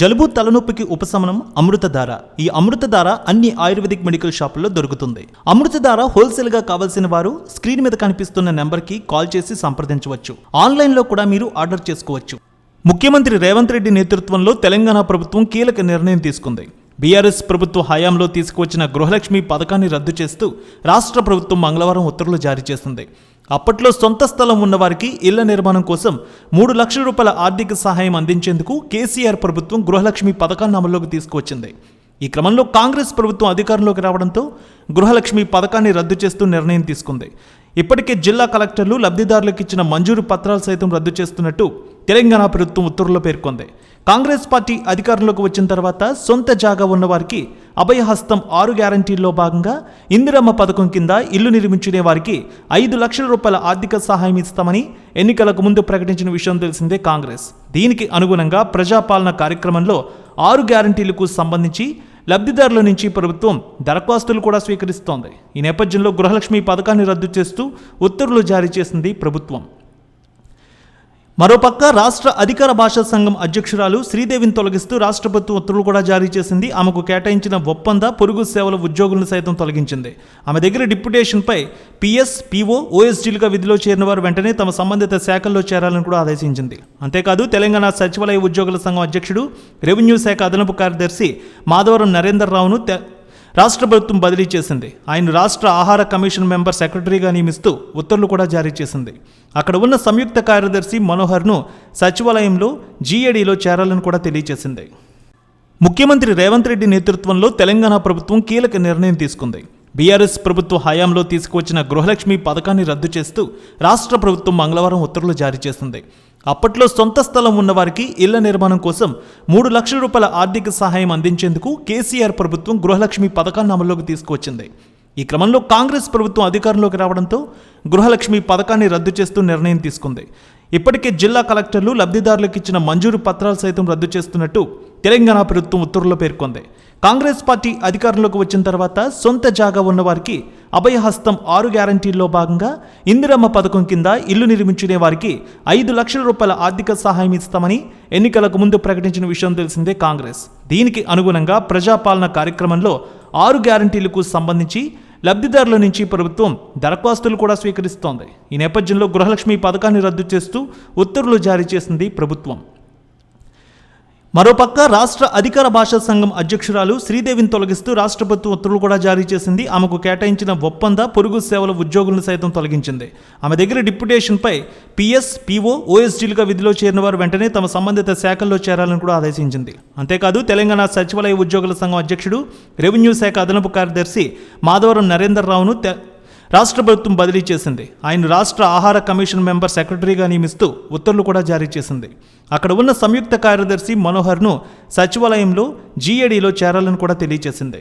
జలుబు తలనొప్పికి ఉపశమనం అమృతధార. ఈ అమృతధార అన్ని ఆయుర్వేదిక్ మెడికల్ షాపుల్లో దొరుకుతుంది. అమృతధార హోల్సేల్గా కావాల్సిన వారు స్క్రీన్ మీద కనిపిస్తున్న నెంబర్కి కాల్ చేసి సంప్రదించవచ్చు. ఆన్లైన్లో కూడా మీరు ఆర్డర్ చేసుకోవచ్చు. ముఖ్యమంత్రి రేవంత్ రెడ్డి నేతృత్వంలో తెలంగాణ ప్రభుత్వం కీలక నిర్ణయం తీసుకుంది. బీఆర్ఎస్ ప్రభుత్వ హయాంలో తీసుకువచ్చిన గృహలక్ష్మి పథకాన్ని రద్దు చేస్తూ రాష్ట్ర ప్రభుత్వం మంగళవారం ఉత్తర్వులు జారీ చేసింది. అప్పట్లో సొంత స్థలం ఉన్నవారికి ఇళ్ళ నిర్మాణం కోసం మూడు లక్షల రూపాయల ఆర్థిక సహాయం అందించేందుకు కేసీఆర్ ప్రభుత్వం గృహలక్ష్మి పథకాన్ని అమల్లోకి తీసుకువచ్చింది. ఈ క్రమంలో కాంగ్రెస్ ప్రభుత్వం అధికారంలోకి రావడంతో గృహలక్ష్మి పథకాన్ని రద్దు చేస్తూ నిర్ణయం తీసుకుంది. ఇప్పటికే జిల్లా కలెక్టర్లు లబ్ధిదారులకు ఇచ్చిన మంజూరు పత్రాలు సైతం రద్దు చేస్తున్నట్టు తెలంగాణ ప్రభుత్వం ఉత్తర్వుల్లో పేర్కొంది. కాంగ్రెస్ పార్టీ అధికారంలోకి వచ్చిన తర్వాత సొంత జాగా ఉన్నవారికి అభయహస్తం ఆరు గ్యారంటీల్లో భాగంగా ఇందిరమ్మ పథకం కింద ఇల్లు నిర్మించుకునే వారికి ఐదు లక్షల రూపాయల ఆర్థిక సహాయం ఇస్తామని ఎన్నికలకు ముందు ప్రకటించిన విషయం తెలిసిందే కాంగ్రెస్. దీనికి అనుగుణంగా ప్రజాపాలన కార్యక్రమంలో ఆరు గ్యారంటీలకు సంబంధించి లబ్ధిదారుల నుంచి ప్రభుత్వం దరఖాస్తులు కూడా స్వీకరిస్తోంది. ఈ నేపథ్యంలో గృహలక్ష్మి పథకాన్ని రద్దు చేస్తూ ఉత్తర్వులు జారీ చేసింది ప్రభుత్వం. మరోపక్క రాష్ట్ర అధికార భాషా సంఘం అధ్యక్షురాలు శ్రీదేవిని తొలగిస్తూ రాష్ట్ర ప్రభుత్వం ఉత్తర్వులు కూడా జారీ చేసింది. ఆమెకు కేటాయించిన ఒప్పంద పొరుగు సేవల ఉద్యోగులను సైతం తొలగించింది. ఆమె దగ్గర డిప్యుటేషన్పై పిఎస్ పిఓ ఓఎస్డీలుగా విధిలో చేరిన వారు వెంటనే తమ సంబంధిత శాఖల్లో చేరాలని కూడా ఆదేశించింది. అంతేకాదు తెలంగాణ సచివాలయ ఉద్యోగుల సంఘం అధ్యక్షుడు రెవెన్యూ శాఖ అదనపు కార్యదర్శి మాధవరం నరేందర్ రావును రాష్ట్ర ప్రభుత్వం బదిలీ చేసింది. ఆయన రాష్ట్ర ఆహార కమిషన్ మెంబర్ సెక్రటరీగా నియమిస్తూ ఉత్తర్వులు కూడా జారీ చేసింది. అక్కడ ఉన్న సంయుక్త కార్యదర్శి మనోహర్ను సచివాలయంలో జీఏడీలో చేరాలని కూడా తెలియజేసింది. ముఖ్యమంత్రి రేవంత్ రెడ్డి నేతృత్వంలో తెలంగాణ ప్రభుత్వం కీలక నిర్ణయం తీసుకుంది. బీఆర్ఎస్ ప్రభుత్వ హయాంలో తీసుకువచ్చిన గృహలక్ష్మి పథకాన్ని రద్దు చేస్తూ రాష్ట్ర ప్రభుత్వం మంగళవారం ఉత్తర్వులు జారీ చేసింది. అప్పట్లో సొంత స్థలం ఉన్నవారికి ఇళ్ళ నిర్మాణం కోసం మూడు లక్షల రూపాయల ఆర్థిక సహాయం అందించేందుకు కేసీఆర్ ప్రభుత్వం గృహలక్ష్మి పథకాన్ని అమల్లోకి తీసుకువచ్చింది. ఈ క్రమంలో కాంగ్రెస్ ప్రభుత్వం అధికారంలోకి రావడంతో గృహలక్ష్మి పథకాన్ని రద్దు చేస్తూ నిర్ణయం తీసుకుంది. ఇప్పటికే జిల్లా కలెక్టర్లు లబ్ధిదారులకు ఇచ్చిన మంజూరు పత్రాలు సైతం రద్దు చేస్తున్నట్టు తెలంగాణ ప్రభుత్వం ఉత్తర్వుల్లో పేర్కొంది. కాంగ్రెస్ పార్టీ అధికారంలోకి వచ్చిన తర్వాత సొంత జాగా ఉన్నవారికి అభయహస్తం ఆరు గ్యారంటీల్లో భాగంగా ఇందిరమ్మ పథకం కింద ఇల్లు నిర్మించుకునే వారికి ఐదు లక్షల రూపాయల ఆర్థిక సహాయం ఇస్తామని ఎన్నికలకు ముందు ప్రకటించిన విషయం తెలిసిందే కాంగ్రెస్. దీనికి అనుగుణంగా ప్రజాపాలన కార్యక్రమంలో ఆరు గ్యారంటీలకు సంబంధించి లబ్ధిదారుల నుంచి ప్రభుత్వం దరఖాస్తులు కూడా స్వీకరిస్తోంది. ఈ నేపథ్యంలో గృహలక్ష్మి పథకాన్ని రద్దు చేస్తూ ఉత్తర్వులు జారీ చేసింది ప్రభుత్వం. మరోపక్క రాష్ట్ర అధికార భాషా సంఘం అధ్యక్షురాలు శ్రీదేవిని తొలగిస్తూ రాష్ట్ర ఉత్తర్వులు కూడా జారీ చేసింది. ఆమెకు కేటాయించిన ఒప్పంద పొరుగు సేవల ఉద్యోగులను సైతం తొలగించింది. ఆమె దగ్గర డిప్యుటేషన్పై పిఎస్ పిఓ ఓఎస్డీలుగా విధిలో చేరిన వారు వెంటనే తమ సంబంధిత శాఖల్లో చేరాలని కూడా ఆదేశించింది. అంతేకాదు తెలంగాణ సచివాలయ ఉద్యోగుల సంఘం అధ్యక్షుడు రెవెన్యూ శాఖ అదనపు కార్యదర్శి మాధవరం నరేందర్ రావును రాష్ట్ర ప్రభుత్వం బదిలీ చేసింది. ఆయన రాష్ట్ర ఆహార కమిషన్ మెంబర్ సెక్రటరీగా నియమిస్తూ ఉత్తర్వులు కూడా జారీ చేసింది. అక్కడ ఉన్న సంయుక్త కార్యదర్శి మనోహర్ను సచివాలయంలో జీఏడీలో చేరాలని కూడా తెలియజేసింది.